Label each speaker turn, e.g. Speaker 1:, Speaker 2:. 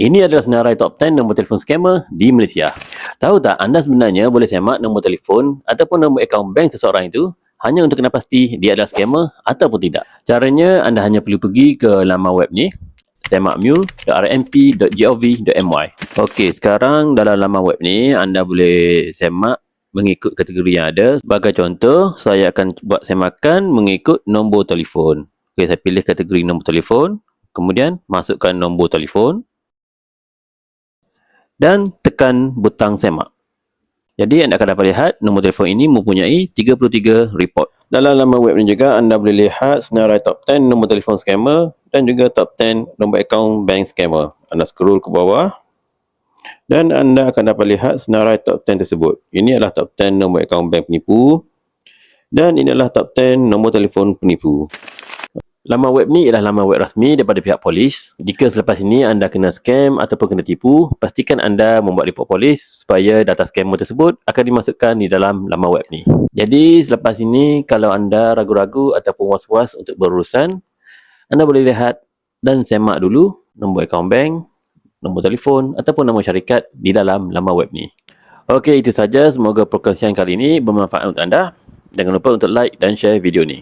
Speaker 1: Ini adalah senarai top 10 nombor telefon scammer di Malaysia. Tahu tak anda sebenarnya boleh semak nombor telefon ataupun nombor akaun bank seseorang itu hanya untuk kenal pasti dia adalah scammer ataupun tidak. Caranya anda hanya perlu pergi ke laman web ni semakmule.rmp.gov.my Okey, sekarang dalam laman web ni anda boleh semak mengikut kategori yang ada. Sebagai contoh, saya akan buat semakan mengikut nombor telefon. Okey, saya pilih kategori nombor telefon. Kemudian, masukkan nombor telefon. Dan tekan butang semak. Jadi, anda akan dapat lihat nombor telefon ini mempunyai 33 report. Dalam laman web ni juga, anda boleh lihat senarai top 10 nombor telefon scammer dan juga top 10 nombor akaun bank scammer. Anda scroll ke bawah dan anda akan dapat lihat senarai top 10 tersebut. Ini adalah top 10 nombor akaun bank penipu dan ini adalah top 10 nombor telefon penipu. Laman web ni ialah laman web rasmi daripada pihak polis. Jika selepas ini anda kena scam ataupun kena tipu, pastikan anda membuat report polis supaya data scammer tersebut akan dimasukkan di dalam laman web ni. Jadi selepas ini kalau anda ragu-ragu ataupun was-was untuk berurusan, anda boleh lihat dan semak dulu nombor akaun bank, nombor telefon ataupun nombor syarikat di dalam laman web ni. Okey, itu saja. Semoga perkongsian kali ini bermanfaat untuk anda. Jangan lupa untuk like dan share video ni.